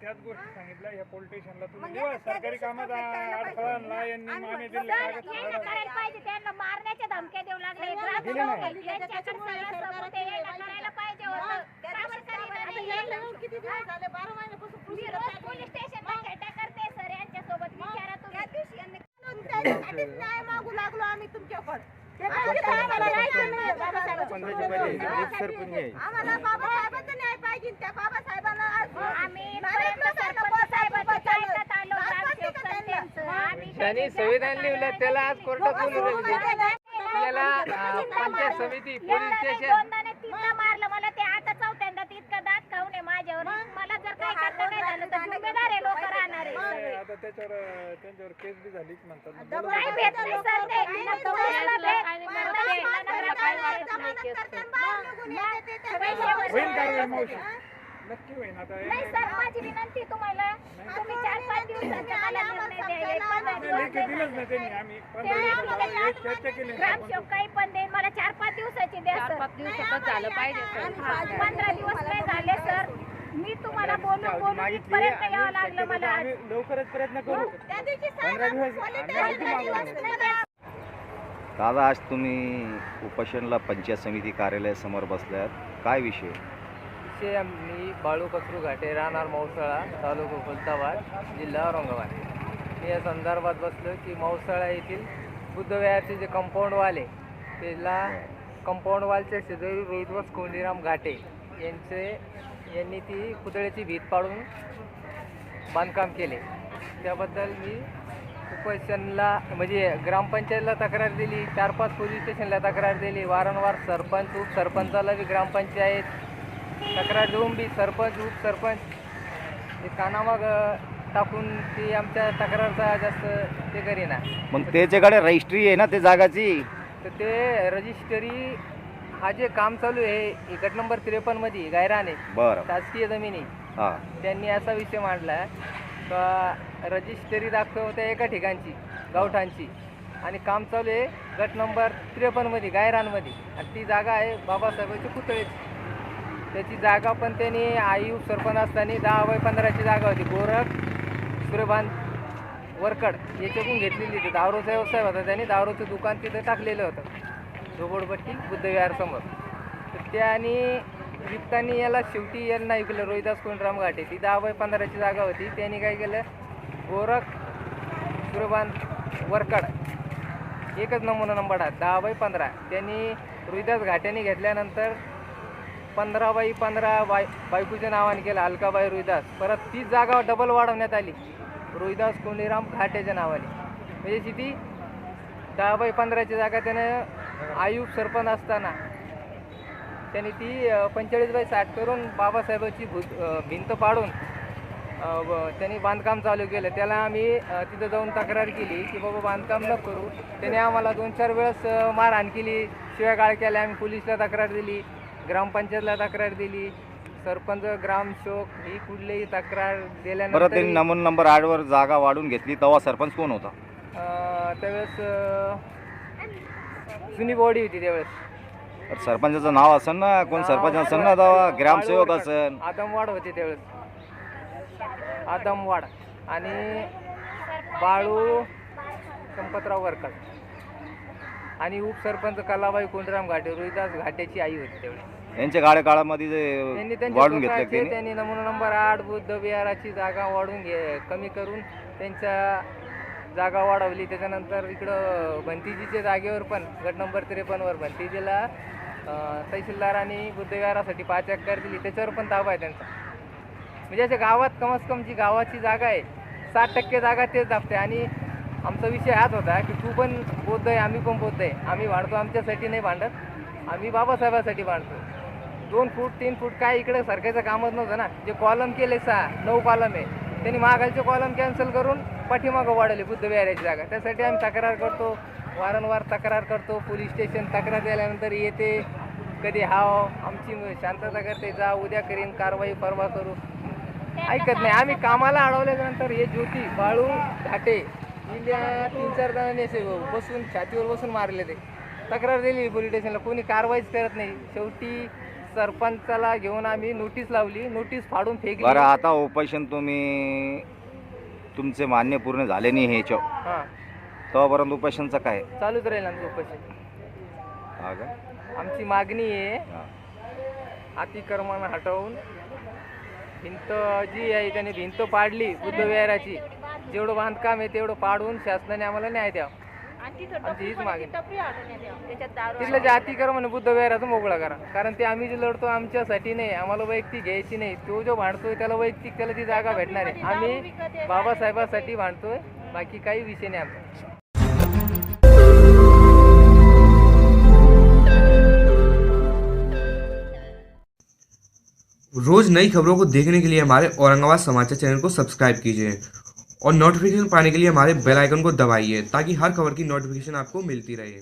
त्याच गोष्टी सांगितल्या. ह्या पोलीस स्टेशनला तुम्ही दिवा सरकारी कामात अडथळा आणला यांनी माने दिले कागद यायला करायला पाहिजे त्यांना मारण्याच्या धमक्या देऊ लागले. ग्रामसेवक यांच्याकडे सगळं सबूत आहे, यायला करायला पाहिजे होतं. का बरं करीना नाही? मी रोज पोलीस स्टेशनला खेट्या करते सर यांच्यासोबत विचारा तुम्ही. न्याय मागू लागलो आम्ही तुमच्याकडे ते काय तिथं आम्हाला बाबासाहेबांचं. पाहिजे त्या बाबासाहेबांना आज आम्ही त्यांचं. आम्ही त्यांनी संविधान लिहिलं त्याला आज कोर्टात बोलून आपल्याला अं, पंचायत समिती पोलीस स्टेशन. मारलं. मला ते आता चौथ्यांदा इतकं दात खाऊन आहे माझ्यावर. मला जर काही करता नाही झालं तर जुम्मेदार आहे लोक राहणार आहे नाही, सगळे. आता त्याच्यावर त्यांच्यावर केस बी झाली म्हणतात काही भेट नाही सर ते ना कमिशनला भेट, ना तहसीलला काही भेट नाही. होईल कारवाई मावशी नक्की होईल आता हे- नाही सर माझी विनंती आहे तुम्हाला. तुम्ही चार पाच दिवसाचा मला निर्णय द्यायला पंधरा नाही, दिवस लेखी दिलंच नाही त्यांनी. आम्ही पंधरा ते दिवसाला आम्हाला एक चर्चा केली नाही. ग्रामसेवक काही पण मला चार पाच दिवसाची द्या सर. दिवसातच झालं पाहिजे सर. पंधरा दिवस नाही झाले सर. मी तुम्हाला बोलून बोलून इथपर्यंत यावं लागलं मला. लवकरच प्रयत्न करू. त्या दिवशी पंधरा मागवू. दादा आज तुम्ही उपोषणला पंचायत समिती कार्यालयासमोर बसल्यात. काय विषय? विषय मी बाळू कचरू घाटे राहणार मावसाळा तालुका खुलताबाद जिल्हा औरंगाबाद. मी या संदर्भात बसलो की मावसाळा येथील बुद्धविहारचे जे कंपाऊंड वाल आहे त्याला कंपाऊंड वालच्या शेजारी रोहितवास कोंडीराम घाटे यांचे यांनी ती पुतळ्याची भीत पाडून बांधकाम केले. त्याबद्दल मी उपोषणला म्हणजे ग्रामपंचायतला तक्रार दिली चार पाच पोलीस स्टेशनला तक्रार दिली. वारंवार सरपंच उपसरपंचाला बी ग्रामपंचायत तक्रार देऊन बी सरपंच उपसरपंच हे कानामाग टाकून ती आमच्या तक्रारचा जास्त ते करीना. मग त्याच्याकडे रजिस्ट्री आहे ना ते जागाची? तर ते रजिस्टरी हा जे काम चालू आहे गट नंबर त्रेपन्नमध्ये गायराने बरं. शासकीय जमिनी. हां. त्यांनी असा विषय मांडला का रजिस्टरी दाखवते एका ठिकाणची गावठाणची. आणि काम चालू आहे गट नंबर त्रेपन्नमध्ये गायरानमध्ये आणि ती जागा आहे बाबासाहेबांची पुतळेची त्याची जागा पण त्यांनी आई सरपंच असताना दहा बाय पंधराची जागा होती. गोरख सूर्यभान वरकड याच्यातून घेतलेली होती. दारूचा व्यवसाय होता त्यांनी. दारूचं दुकान तिथं टाकलेलं होतं. झोपडपट्टी बुद्धविहारसमोर तर त्याने विकतानी याला शेवटी यांना ऐकलं. रोहिदास कोंडराम घाटे ती दहा बाय पंधराची जागा होती. त्यांनी काय केलं? गोरख सूर्यभान वरकड एकच नमुना नंबर आहे दहा बाय पंधरा. त्यांनी रोहिदास घाट्याने घेतल्यानंतर पंधरा बाई पंधरा बाय बायकोच्या नावाने केलं अलकाबाई रोहिदास परत तीच जागा डबल वाढवण्यात आली. रोहिदास कोंडीराम घाटेच्या नावाने. म्हणजे किती दहा बाई पंधराची जागा त्यानं आयुब सरपंच असताना त्यांनी ती पंचेचाळीस बाय साठ करून बाबासाहेबाची भूत भिंत पाडून त्यांनी बांधकाम चालू केलं. त्याला आम्ही तिथं जाऊन तक्रार केली की बाबा बांधकाम न करू. त्याने आम्हाला दोन चार वेळेस मारहाण केली. शिव्यागाळ केल्या. आम्ही पोलिसला तक्रार दिली. ग्रामपंचायतला तक्रार दिली. सरपंच ग्रामसेवक ही कुठलीही तक्रार बरं दिल्यानंतर त्यांनी नमून नंबर आठवर जागा वाढून घेतली तेव्हा सरपंच कोण होता? त्यावेळेस अ, जुनी बॉडी होती त्यावेळेस. तर सरपंचाचं नाव असेल ना कोण सरपंच असेल ना तेव्हा? ग्रामसेवक असेल आदमवाड होते. त्यावेळेस. आदमवाड आणि बाळू संपतराव वरकड आणि उपसरपंच कलाबाई कोंडराम घाटे रोहिदास घाटेची आई होती त्यावेळेस यांच्या गाड्या काळामध्ये त्यांनी जे त्यांचे वाढून घेतले त्यांनी? त्यांनी नमुना नंबर आठ बुद्ध विहाराची जागा वाढून घे कमी करून त्यांच्या जागा वाढवली. त्याच्यानंतर इकडं भंतीजीच्या जागेवर पण गट नंबर त्रेपन्नवर भंतीजीला अं, तहसीलदारांनी बुद्धविहारासाठी पाच एकर दिली. त्याच्यावर पण ताबा आहे त्यांचा. म्हणजे अशा गावात कमस कम जी गावाची जागा आहे साठ टक्के जागा तेच दाबते. आणि आमचा विषय हाच होता की तू पण बौद्ध आहे आम्ही पण बौद्ध आहे आम्ही भांडतो आमच्यासाठी नाही भांडत. आम्ही बाबासाहेबासाठी भांडतो. दोन फूट तीन फूट काय इकडे सरकारचं कामच नव्हतं ना. जे कॉलम केले सहा नऊ कॉलम आहे. त्यांनी मागालचे कॉलम कॅन्सल करून पाठीमागं वाढवले बुद्ध विहाराची जागा. त्यासाठी आम्ही तक्रार करतो. वारंवार तक्रार करतो. पोलीस स्टेशन तक्रार दिल्यानंतर येते. कधी हाव आमची शांतता करते जा उद्या करीन कारवाई परवा करू. ऐकत नाही. आम्ही कामाला अडवल्यानंतर हे ज्योती बाळू घाटे गेल्या तीन चार जणांनी असे बसून छातीवर बसून मारले ते. तक्रार दिली पोलीस स्टेशनला. कोणी कारवाईच करत नाही. शेवटी सरपंचाला घेऊन आम्ही नोटीस लावली. नोटीस फाडून फेकली. बरं आता उपोषण तुम्ही तुमचे मान्य पूर्ण झाले नाही हे याच्या हां. तेव्हापर्यंत उपोषणचं काय? चालूच राहील आमचं उपोषण हा का? आमची मागणी आहे हा. अतिक्रमण हटवून भिंत जी आहे त्याने भिंत पाडली बुद्धविहाराची. जेवढं बांधकाम आहे तेवढं पाडून शासनाने आम्हाला न्याय द्यावा. आणि तिथं आमची हीच मागणी. टपरी आणून येते. त्याच्यात दारू तिथलं जे अतिक्रमण आहे बुद्धविहाराचं मोकळा करा. कारण ते आम्ही जे लढतो आमच्यासाठी नाही. आम्हाला वैयक्तिक घ्यायची नाही. तो जो भांडतोय त्याला वैयक्तिक त्याला ती जागा भेटणार आहे. आम्ही बाबासाहेबासाठी भांडतोय. बाकी काही विषय नाही आमचा. रोज़ नई खबरों को देखने के लिए हमारे औरंगाबाद समाचार चैनल को सब्सक्राइब कीजिए। और नोटिफिकेशन पाने के लिए हमारे बेल आइकन को दबाइए ताकि हर खबर की नोटिफिकेशन आपको मिलती रहे।